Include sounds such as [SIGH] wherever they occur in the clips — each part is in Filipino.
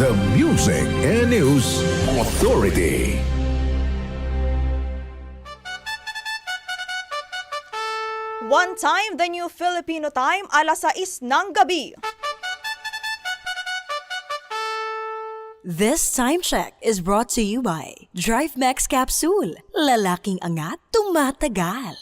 The Music and News Authority. One time, the new Filipino time, alas 6 ng gabi. This time check is brought to you by Drive Max Capsule. Lalaking angat, tumatagal.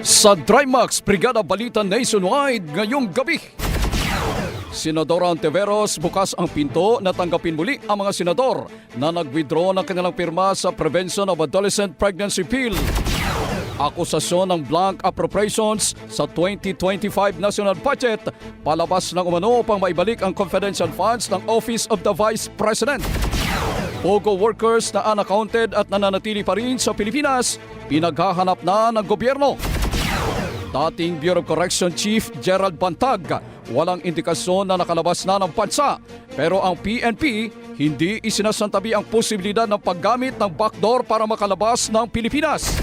Sa Drymax Brigada Balita Nationwide ngayong gabi. Senador Anteveros bukas ang pinto na tanggapin muli ang mga senador na nag-withdraw ng kanilang pirma sa Prevention of Adolescent Pregnancy Bill. Akusasyon ng blank appropriations sa 2025 national budget palabas ng umano upang maibalik ang confidential funds ng Office of the Vice President. Pogo workers na unaccounted at nananatili pa rin sa Pilipinas, pinaghahanap na ng gobyerno. Dating Bureau of Correction Chief Gerald Bantag, walang indikasyon na nakalabas na ng bansa. Pero ang PNP hindi isinasantabi ang posibilidad ng paggamit ng backdoor para makalabas ng Pilipinas.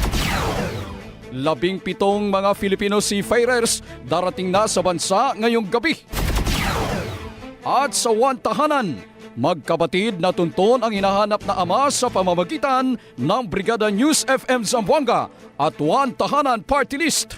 Labing pitong mga Filipino seafarers darating na sa bansa ngayong gabi. At sa one tahanan, magkabatid na tunton ang hinahanap na ama sa pamamagitan ng Brigada News FM Zamboanga at one tahanan party list.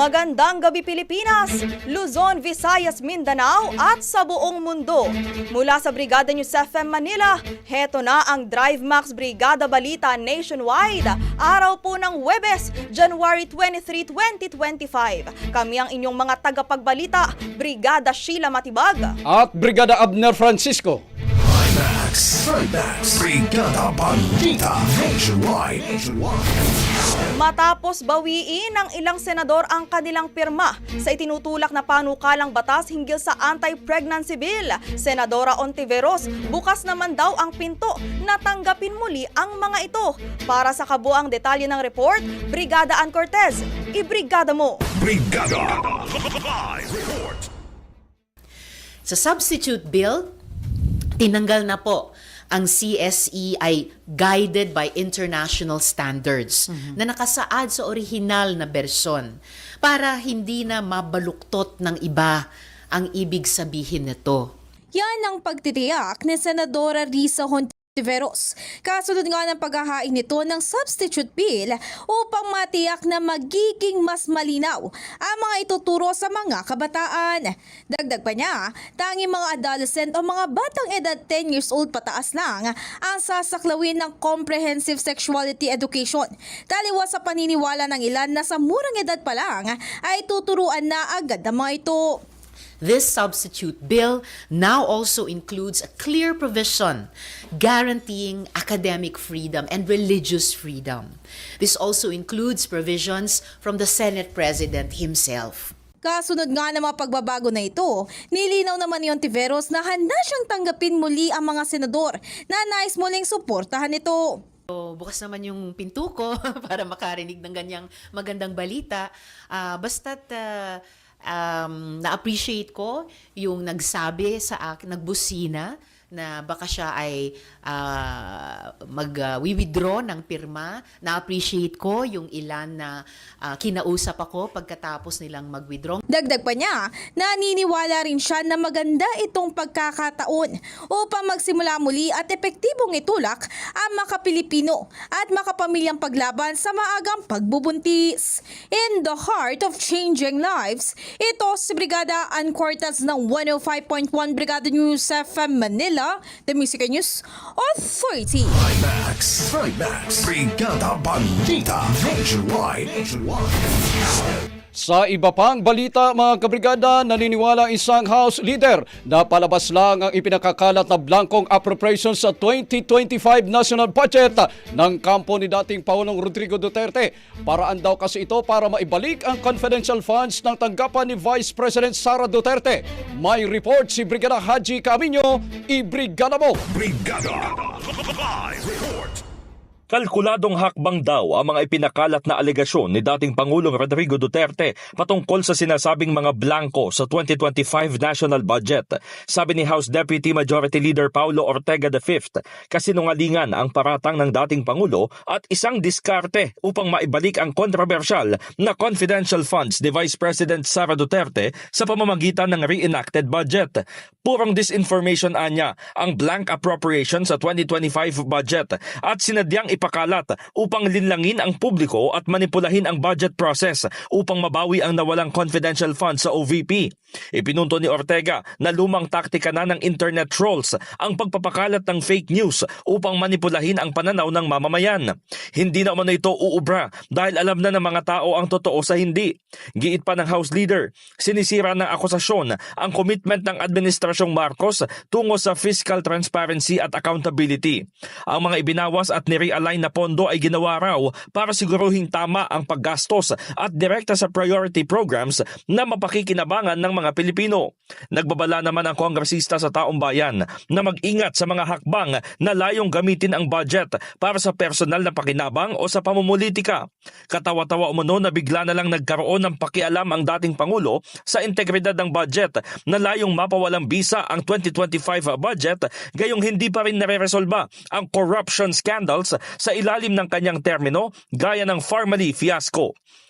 Magandang gabi Pilipinas, Luzon, Visayas, Mindanao at sa buong mundo. Mula sa Brigada News FM Manila, heto na ang Drive Max Brigada Balita Nationwide. Araw po ng Webes, January 23, 2025. Kami ang inyong mga tagapagbalita, Brigada Sheila Matibag. At Brigada Abner Francisco. Max. Max. Brigada Balita Nationwide. Matapos bawiin ng ilang senador ang kanilang pirma sa itinutulak na panukalang batas hinggil sa anti-pregnancy bill, Senadora Ontiveros, bukas naman daw ang pinto na tanggapin muli ang mga ito. Para sa kabuang detalye ng report, Brigada Ann Cortez, ibrigada mo! Brigada. Live report. Sa substitute bill, tinanggal na po ang CSE ay guided by international standards na nakasaad sa orihinal na bersyon para hindi na mabaluktot ng iba ang ibig sabihin nito. Yan ang pagtitiyak ni Senadora Risa Hontiveros. Kasunod nga ng paghahain nito ng substitute bill upang matiyak na magiging mas malinaw ang mga ituturo sa mga kabataan. Dagdag pa niya, tanging mga adolescent o mga batang edad 10 years old pataas lang ang sasaklawin ng comprehensive sexuality education. Taliwas sa paniniwala ng ilan na sa murang edad pa lang ay tuturuan na agad ang mga ito. This substitute bill now also includes a clear provision guaranteeing academic freedom and religious freedom. This also includes provisions from the Senate President himself. Kasunod nga ng mga pagbabago na ito, nilinaw naman ni Ontiveros na handa siyang tanggapin muli ang mga senador na nais muling suportahan ito. So, bukas naman yung pinto ko [LAUGHS] para makarinig ng ganyang magandang balita. Ah, basta't ah, um, na-appreciate ko yung nagsabi sa akin, nagbusina na baka siya ay ah, mag-withdraw ng pirma. Na-appreciate ko yung ilan na ah, kinausap ako pagkatapos nilang mag-withdraw. Dagdag pa niya, naniniwala rin siya na maganda itong pagkakataon upang magsimula muli at epektibong itulak ang makapilipino at makapamilyang paglaban sa maagang pagbubuntis. In the heart of changing lives, ito si Brigada Ann Cortez ng 105.1 Brigada News FM Manila, The Music News Authority. Max, Max, Brigada Balita, Nationwide. Sa iba pang balita mga kabrigada, naniniwala ang isang House leader na palabas lang ang ipinakakalat na blankong appropriation sa 2025 national budget ng kampo ni dating Pangulong Rodrigo Duterte. Paraan daw kasi ito para maibalik ang confidential funds ng tanggapan ni Vice President Sara Duterte. May report si Brigada Haji Camino, i-brigada mo! Brigada Live Report. Kalkuladong hakbang daw ang mga ipinakalat na alegasyon ni dating Pangulong Rodrigo Duterte patungkol sa sinasabing mga blanco sa 2025 national budget. Sabi ni House Deputy Majority Leader Paulo Ortega V, kasinungalingan ang paratang ng dating Pangulo at isang diskarte upang maibalik ang kontrobersyal na confidential funds ni Vice President Sara Duterte sa pamamagitan ng reenacted budget. Purong disinformation anya ang blank appropriation sa 2025 budget at sinadyang ipakalat upang linlangin ang publiko at manipulahin ang budget process upang mabawi ang nawalang confidential funds sa OVP. Ipinunto ni Ortega na lumang taktika na ng internet trolls ang pagpapakalat ng fake news upang manipulahin ang pananaw ng mamamayan. Hindi na umano ito uubra dahil alam na ng mga tao ang totoo sa hindi. Giit pa ng House Leader, sinisira ng akusasyon ang commitment ng Administrasyong Marcos tungo sa fiscal transparency at accountability. Ang mga ibinawas at nirealign na pondo ay ginawa raw para siguruhing tama ang paggastos at direkta sa priority programs na mapakikinabangan ng mga Pilipino. Nagbabala naman ang kongresista sa taong bayan na mag-ingat sa mga hakbang na layong gamitin ang budget para sa personal na pakinabang o sa pamumulitika. Katawa-tawa umano na bigla na lang nagkaroon ng pakialam ang dating Pangulo sa integridad ng budget na layong mapawalang bisa ang 2025 budget gayong hindi pa rin nare-resolba ang corruption scandals sa ilalim ng kanyang termino gaya ng Farmally fiasco.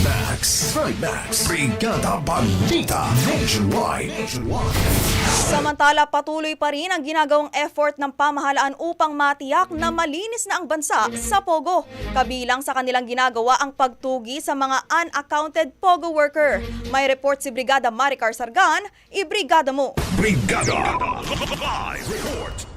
Max, Max, Brigada Balita, Nationwide. Samantala, patuloy pa rin ang ginagawang effort ng pamahalaan upang matiyak na malinis na ang bansa sa Pogo. Kabilang sa kanilang ginagawa ang pagtugi sa mga unaccounted Pogo worker. May report si Brigada Maricar Sargan, ibrigada mo. Brigada Live Report.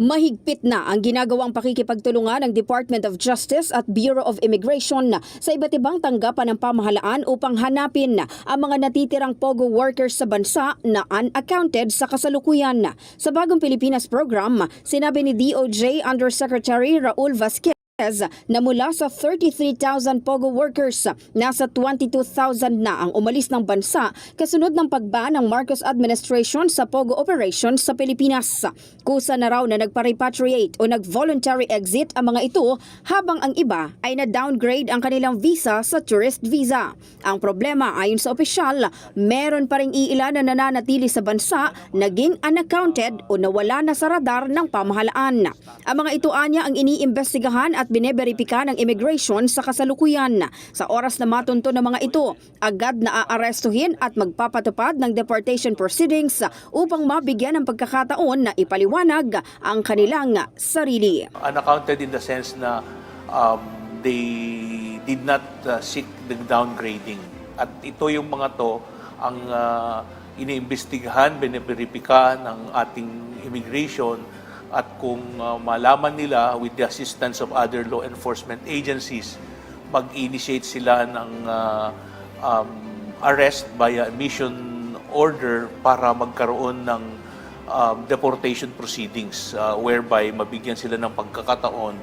Mahigpit na ang ginagawang pakikipagtulungan ng Department of Justice at Bureau of Immigration sa iba't ibang tanggapan ng pamahalaan upang hanapin ang mga natitirang POGO workers sa bansa na unaccounted sa kasalukuyan. Sa Bagong Pilipinas program, sinabi ni DOJ Undersecretary Raul Vasquez na mula sa 33,000 POGO workers, nasa 22,000 na ang umalis ng bansa kasunod ng pagban ng Marcos administration sa POGO operations sa Pilipinas. Kusa na raw na nagpa-repatriate o nag-voluntary exit ang mga ito habang ang iba ay na-downgrade ang kanilang visa sa tourist visa. Ang problema ayon sa opisyal, meron pa ring iilan na nananatili sa bansa naging unaccounted o nawala na sa radar ng pamahalaan. Ang mga ito anya ang iniimbestigahan at bineberipika ng immigration sa kasalukuyan. Sa oras na matunto ng mga ito, agad na aarestuhin at magpapatupad ng deportation proceedings upang mabigyan ng pagkakataon na ipaliwanag ang kanilang sarili. unaccounted in the sense na um, they did not uh, seek the downgrading. At ito yung mga to ang uh, iniimbestigahan, biniberipika ng ating immigration at kung uh, malaman nila with the assistance of other law enforcement agencies, mag-initiate sila ng uh, um, arrest via mission order para magkaroon ng um, deportation proceedings uh, whereby mabigyan sila ng pagkakataon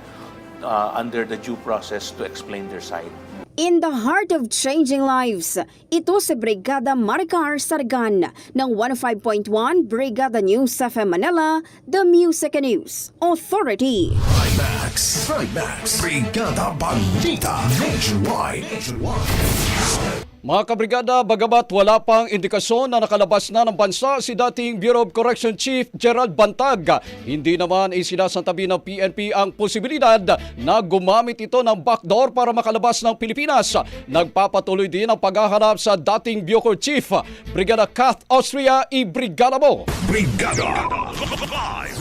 uh, under the due process to explain their side. In the heart of changing lives, ito si Brigada Maricar Sargan ng 105.1 Brigada News FM Manila, The Music News Authority. Max, Max, Brigada Balita Nationwide. Mga kabrigada, bagamat wala pang indikasyon na nakalabas na ng bansa si dating Bureau of Correction Chief Gerald Bantag, hindi naman isinasantabi ng PNP ang posibilidad na gumamit ito ng backdoor para makalabas ng Pilipinas. Nagpapatuloy din ang paghahanap sa dating Bureau Chief, Brigada Kath Austria i Brigada mo. Brigada Live.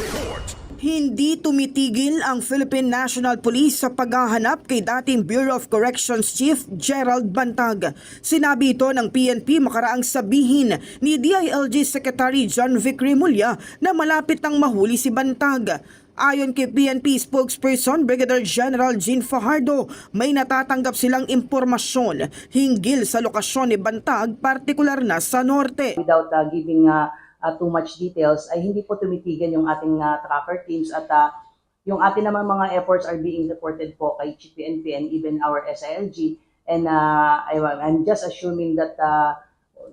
Hindi tumitigil ang Philippine National Police sa paghahanap kay dating Bureau of Corrections Chief Gerald Bantag. Sinabi ito ng PNP makaraang sabihin ni DILG Secretary John Vic Remulla na malapit nang mahuli si Bantag. Ayon kay PNP spokesperson Brigadier General Jean Fajardo, may natatanggap silang impormasyon hinggil sa lokasyon ni Bantag, partikular na sa norte. without uh, giving uh, uh, too much details ay hindi po tumitigil yung ating uh, tracker teams at uh, yung ating naman mga efforts are being reported po kay Chief PNP and even our SILG and uh, I, I'm just assuming that uh,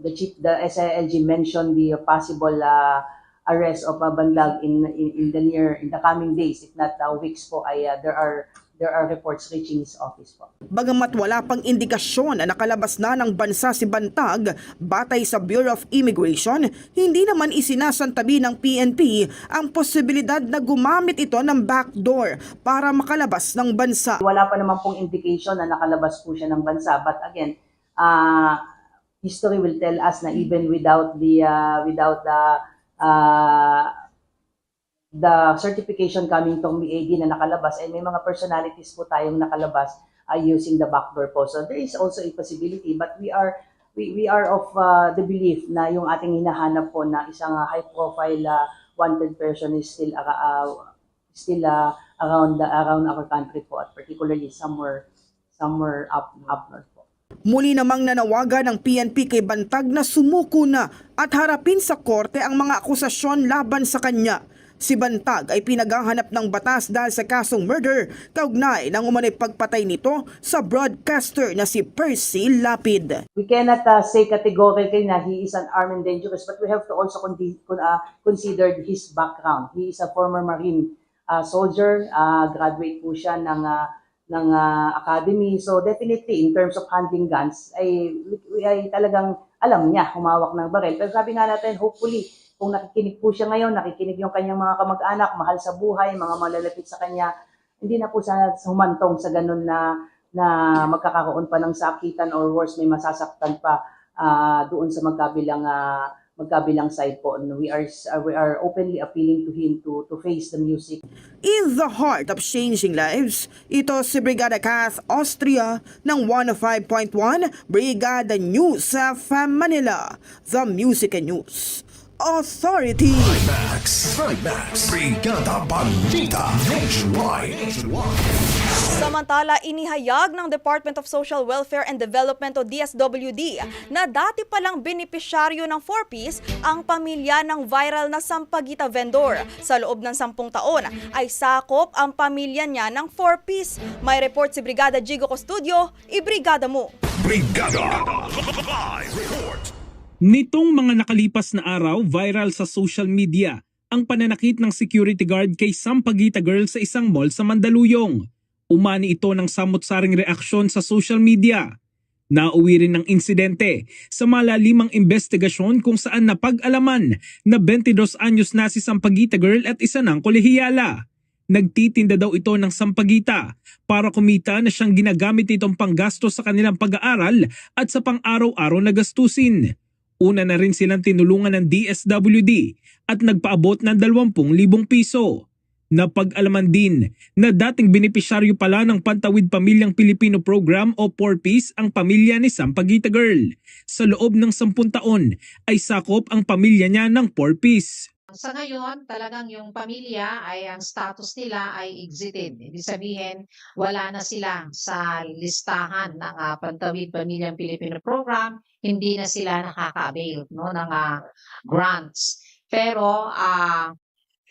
the chief the SILG mentioned the possible uh, arrest of uh, Banlag in, in in the near in the coming days. If not uh, weeks po ay uh, there are there are reports reaching his office po. Bagamat wala pang indikasyon na nakalabas na ng bansa si Bantag, batay sa Bureau of Immigration, hindi naman isinasantabi ng PNP ang posibilidad na gumamit ito ng backdoor para makalabas ng bansa. Wala pa naman pong indication na nakalabas po siya ng bansa. But again, uh, history will tell us na even without the uh, without the uh, the certification coming from MIAD na nakalabas ay may mga personalities po tayong nakalabas uh, using the backdoor po. So there is also a possibility but we are we, we are of uh, the belief na yung ating hinahanap po na isang uh, high profile uh, wanted person is still uh, uh, still uh, around the, around our country po at particularly somewhere somewhere up up north. Muli namang nanawagan ng PNP kay Bantag na sumuko na at harapin sa korte ang mga akusasyon laban sa kanya. Si Bantag ay pinaghahanap ng batas dahil sa kasong murder kaugnay ng umanay pagpatay nito sa broadcaster na si Percy Lapid. We cannot uh, say categorically na he is an armed and dangerous but we have to also con- uh, consider his background. He is a former Marine uh, soldier, uh, graduate po siya ng uh, ng uh, academy. So definitely in terms of handling guns ay, ay talagang alam niya humawak ng baril. Pero sabi nga natin hopefully kung nakikinig po siya ngayon, nakikinig yung kanyang mga kamag-anak, mahal sa buhay, mga malalapit sa kanya, hindi na po sana humantong sa ganun na na magkakaroon pa ng sakitan or worse may masasaktan pa ah, doon sa magkabilang ah, magkabilang side po. And We are we are openly appealing to him to to face the music In the heart of changing lives, ito si Brigada Kath Austria ng 105.1 Brigada News sa FM Manila, The Music and News Authority. Max, Max, Brigada Balita Nationwide. Samantala, inihayag ng Department of Social Welfare and Development o DSWD na dati palang benepisyaryo ng 4-piece ang pamilya ng viral na Sampaguita vendor. Sa loob ng sampung taon ay sakop ang pamilya niya ng 4-piece. May report si Brigada Jigo Custodio, ibrigada mo. Brigada Live Report. Nitong mga nakalipas na araw, viral sa social media ang pananakit ng security guard kay Sampaguita Girl sa isang mall sa Mandaluyong. Umani ito ng samot-saring reaksyon sa social media. Nauwi rin ng insidente sa malalimang investigasyon kung saan napag-alaman na 22 anyos na si Sampaguita Girl at isa ng kolehiyala. Nagtitinda daw ito ng sampagita para kumita na siyang ginagamit itong panggasto sa kanilang pag-aaral at sa pang-araw-araw na gastusin. Una na rin silang tinulungan ng DSWD at nagpaabot ng 20,000 piso. Napag-alaman din na dating benepisyaryo pala ng Pantawid Pamilyang Pilipino Program o 4Ps ang pamilya ni Sampaguita Girl. Sa loob ng 10 taon ay sakop ang pamilya niya ng 4Ps. Sa ngayon, talagang yung pamilya ay ang status nila ay exited. Ibig sabihin, wala na sila sa listahan ng uh, Pantawid Pamilyang Pilipino Program, hindi na sila nakaka-avail no, ng ah, grants. Pero ah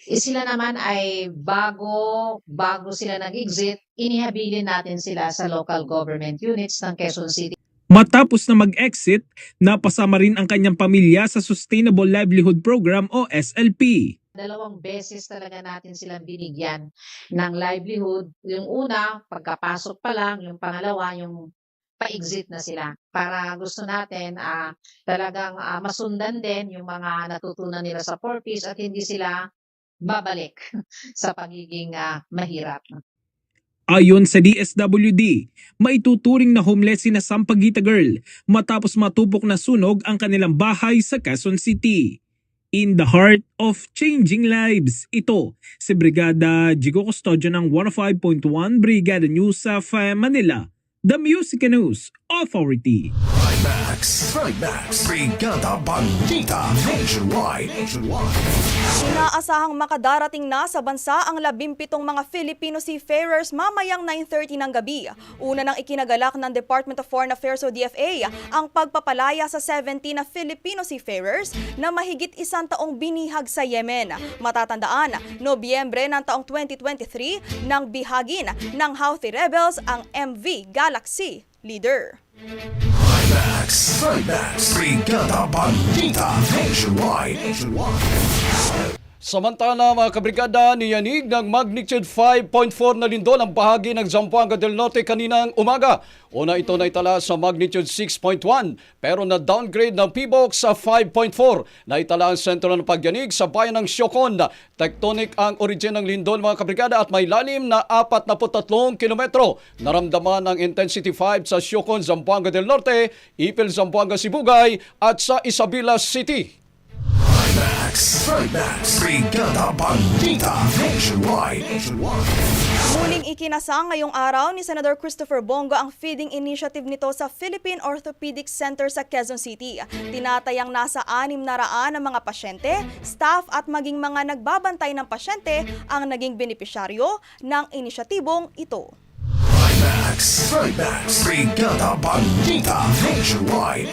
eh, sila naman ay bago bago sila nag-exit, inihabilin natin sila sa local government units ng Quezon City. Matapos na mag-exit, napasama rin ang kanyang pamilya sa Sustainable Livelihood Program o SLP. Dalawang beses talaga natin silang binigyan ng livelihood. Yung una, pagkapasok pa lang. Yung pangalawa, yung pa-exit na sila. Para gusto natin ah talagang ah, masundan din yung mga natutunan nila sa Porpis at hindi sila babalik [LAUGHS] sa pagiging ah, mahirap. Ayon sa DSWD, maituturing na homeless si na Sampaguita Girl matapos matupok na sunog ang kanilang bahay sa Quezon City. In the heart of changing lives, ito si Brigada Jigo Custodio ng 105.1 Brigada News sa Manila, The Music News Authority. Max, Max, Brigada Balita Nationwide. Inaasahang makadarating na sa bansa ang labimpitong mga Filipino seafarers mamayang 9.30 ng gabi. Una nang ikinagalak ng Department of Foreign Affairs o DFA ang pagpapalaya sa 17 na Filipino seafarers na mahigit isang taong binihag sa Yemen. Matatandaan, Nobyembre ng taong 2023 nang bihagin ng Houthi rebels ang MV Galaxy Leader. Max, Max, Brigada Balita Nationwide. Samantala mga kabrigada, niyanig ng magnitude 5.4 na lindol ang bahagi ng Zamboanga del Norte kaninang umaga. Una ito na itala sa magnitude 6.1 pero na downgrade ng PBOX sa 5.4 na itala ang sentro ng pagyanig sa bayan ng Siocon. Tectonic ang origin ng lindol mga kabrigada at may lalim na 43 kilometro. Naramdaman ang intensity 5 sa Siocon, Zamboanga del Norte, Ipil, Zamboanga, Sibugay at sa Isabela City. Max, Max, Brigada Balita Nationwide. Muling ikinasang ngayong araw ni Senator Christopher Bongo ang feeding initiative nito sa Philippine Orthopedic Center sa Quezon City. Tinatayang nasa anim na raan ng mga pasyente, staff at maging mga nagbabantay ng pasyente ang naging benepisyaryo ng inisyatibong ito. Max, Max, Brigada Balita Nationwide.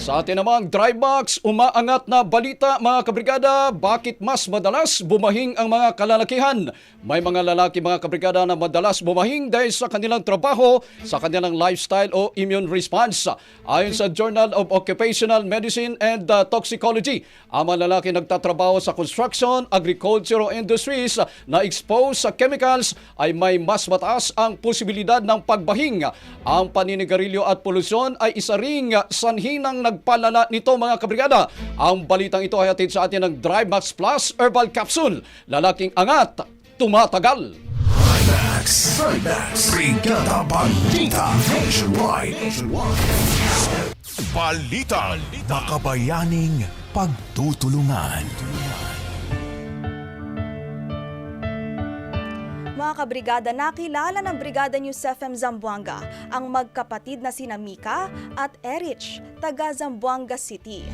Sa atin namang dry box, umaangat na balita mga kabrigada, bakit mas madalas bumahing ang mga kalalakihan? May mga lalaki mga kabrigada na madalas bumahing dahil sa kanilang trabaho, sa kanilang lifestyle o immune response. Ayon sa Journal of Occupational Medicine and uh, Toxicology, ang mga lalaki nagtatrabaho sa construction, agriculture o industries na exposed sa chemicals ay may mas mataas ang posibilidad ng pagbahing. Ang paninigarilyo at polusyon ay isa ring sanhi ng nagpalala nito mga kabrigada. Ang balitang ito ay hatid sa atin ng Drive Max Plus Herbal Capsule. Lalaking angat, tumatagal. Max, Max, Brigada Balita Nationwide. Balita, makabayaning pagtutulungan. Mga kabrigada, nakilala ng Brigada News FM Zamboanga ang magkapatid na sina Mika at Erich, taga Zamboanga City.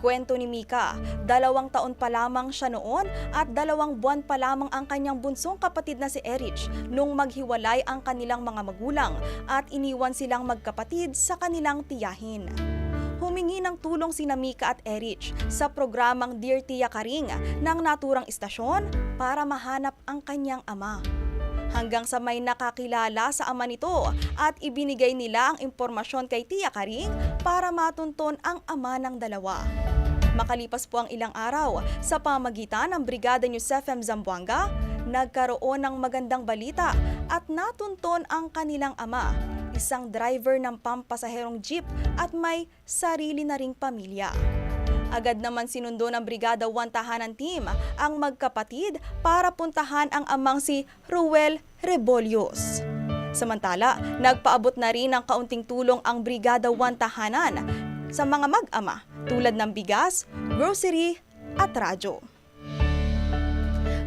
Kwento ni Mika, dalawang taon pa lamang siya noon at dalawang buwan pa lamang ang kanyang bunsong kapatid na si Erich nung maghiwalay ang kanilang mga magulang at iniwan silang magkapatid sa kanilang tiyahin. Humingi ng tulong si Mika at Erich sa programang Dear Tia Karing ng naturang istasyon para mahanap ang kanyang ama hanggang sa may nakakilala sa ama nito at ibinigay nila ang impormasyon kay Tia Karing para matunton ang ama ng dalawa. Makalipas po ang ilang araw, sa pamagitan ng Brigada News FM Zamboanga, nagkaroon ng magandang balita at natunton ang kanilang ama, isang driver ng pampasaherong jeep at may sarili na ring pamilya. Agad naman sinundo ng Brigada 1 Tahanan Team ang magkapatid para puntahan ang amang si Ruel Rebolios. Samantala, nagpaabot na rin ng kaunting tulong ang Brigada 1 Tahanan sa mga mag-ama tulad ng bigas, grocery at radyo.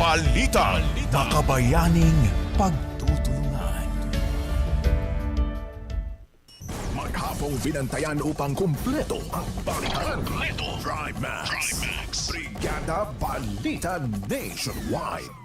Balita. Makabayaning pagtutulungan. Maghapong binantayan upang kumpleto ang balitan. Drive Max. Brigada Balita Nationwide.